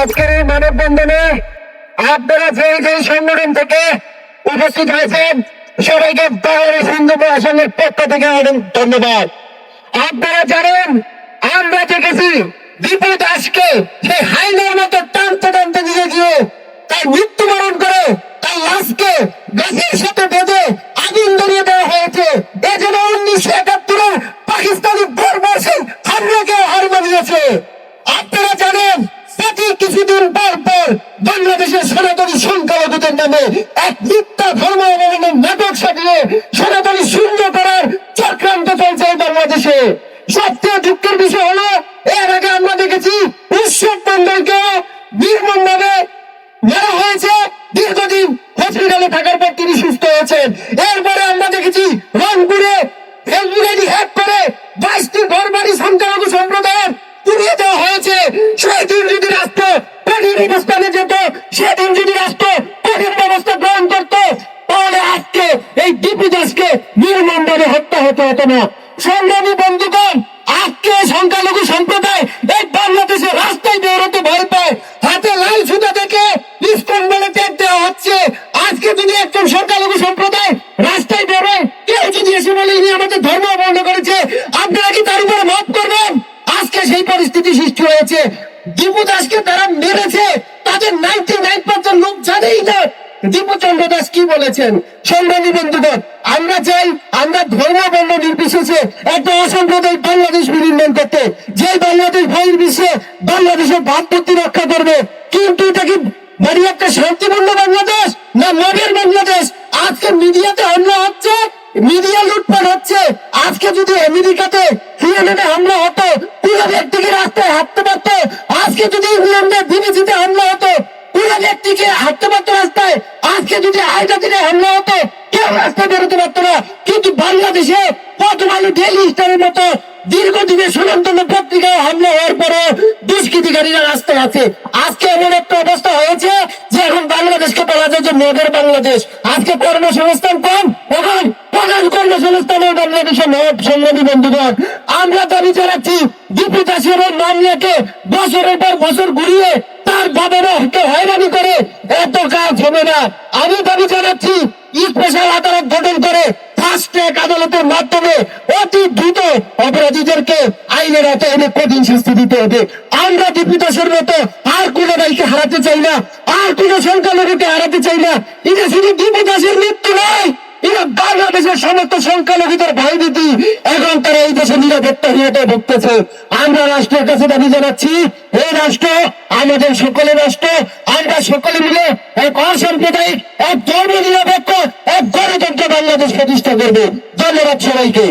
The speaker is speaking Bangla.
আজকের এই মানববন্ধনে আপনারা যে যে সংগঠন থেকে উপস্থিত হয়েছেন, সবাইকে বাংলাদেশ হিন্দু মহাসংঘের পক্ষ থেকে অনেক ধন্যবাদ। আপনারা জানেন, আমরা দেখেছি দীপু দাসকে সে হাইলের মতো টানতে টানতে দিয়ে গিয়ে তার সংখ্যালঘুদের এক মিথ্যা ধর্ম অবলম্বনের নাটক সাজিয়ে সনাতনী শূন্য করার চক্রান্ত চলছে এই বাংলাদেশে। সবচেয়ে দুঃখের বিষয় হলো, এর আগে আমরা দেখেছি উৎসব মন্ডলকে নির্মম ভাবে মারা হয়েছে। দীর্ঘদিন হসপিটালে থাকার পর তিনি সুস্থ হয়েছেন। এরপরে আমরা দেখেছি রংপুরে ফেসবুক আইডি হ্যাক করে বাইশটি ঘরবাড়ি সংখ্যালঘু সম্প্রদায়ের পুড়িয়ে দেওয়া হয়েছে। সেদিন যদি রাষ্ট্র কঠিন অবস্থানে যেত সেদিন যদি রাষ্ট্র কঠিন ব্যবস্থা গ্রহণ করত তাহলে আজকে এই ডিপি দাসকে নির্মমভাবে হত্যা হতে না সংগ্রামী বন্ধুগণ, আজকে সংখ্যালঘু সম্প্রদায় এই বাংলাদেশের রাস্তায় বেরোতে ভয় পায়। হাতে লাল সুতা থেকে ইস্কন বলে দেওয়া হচ্ছে। আজকে যদি একজন সংখ্যালঘু সম্প্রদায় রাস্তায় বেরোয় কেউ যদি এসে বলে, ইনি আমাদের ধর্ম অবমাননা করেছে, আপনারা কি তার উপরে মাফ করবেন? আজকে সেই পরিস্থিতি সৃষ্টি হয়েছে। দীপু দাসকে তারা মেরেছে। তাদের নাইনটি নাইন পার্সেন্ট লোক জানেই না দীপু চন্দ্র দাস কি বলেছেন? সংগ্রামী বন্ধুগণ আমরা চাই, আমরা ধর্ম বর্ণ নির্বিশেষে একটা অসাম্প্রদায়িক বাংলাদেশ বিনির্মাণ করতে। যে বাংলাদেশ বহির বিশ্বে বাংলাদেশের ভাবমূর্তি রক্ষা করবে, কিন্তু এটা কি মানে একটা শান্তিপূর্ণ বাংলাদেশ না মবের বাংলাদেশ? আজকে মিডিয়াতে হামলা হচ্ছে, মিডিয়া লুটপাট হচ্ছে। আজকে যদি আমেরিকাতে সিএনএনে হামলা হতো, পুরো ব্যক্তিকে রাস্তায় হাঁটতে পারতো। আজকে যদি ইংল্যান্ডে বিবিসিতে হামলা হতো, পুরো ব্যক্তিকে হাঁটতে পারতো। আজকে যদি আইটা দিনে হামলা হতো, কেউ রাস্তায় বেরোতে পারতো না। কিন্তু বাংলাদেশে কত ভালো ডেলি স্টারের মতো দীর্ঘদিনের সুনন্দন পত্রিকায় হামলা হওয়ার পরে দুষ্কৃতিকারীরা রাস্তায় আছে। আজকে এমন একটা অবস্থা হয়েছে যে এখন বাংলাদেশকে বলা যায় যে মগের বাংলাদেশ। আজকে কর্মসংস্থান কম, এখন প্রধান কর্মসংস্থানের বাংলাদেশে নব সংগ্রামী বন্ধুগণ। আমরা দাবি জানাচ্ছি দীপু দাসের মামলাকে বছরের পর বছর ঘুরিয়ে তার বাবাকে হয়রানি করে, এত কাজ হবে না। আমি দাবি জানাচ্ছি স্পেশাল আদালত গঠন করে ফাস্ট ট্র্যাক আদালতের মাধ্যমে অতি দ্রুত অপরাধীদেরকে আইনের এনে কঠিন শাস্তি দিতে হবে। আমরা দীপু মতো আর কোনো ভাইকে হারাতে চাই না, আর কোনো সংখ্যালঘুকে হারাতে চাই না। এটা শুধু দীপু মৃত্যু নয়, এরা বাংলাদেশের সমস্ত সংখ্যালঘুদের দিদি এখন তারা এই দেশে নিরাপত্তাহীনতায় ভুগতেছে আমরা রাষ্ট্রের কাছে দাবি জানাচ্ছি এই রাষ্ট্র আমাদের সকলে নষ্ট, আমরা সকলে মিলে এক অসাম্প্রদায়িক এক ধর্ম এক গণতন্ত্র বাংলাদেশ প্রতিষ্ঠা করবে। ধন্যবাদ সবাইকে।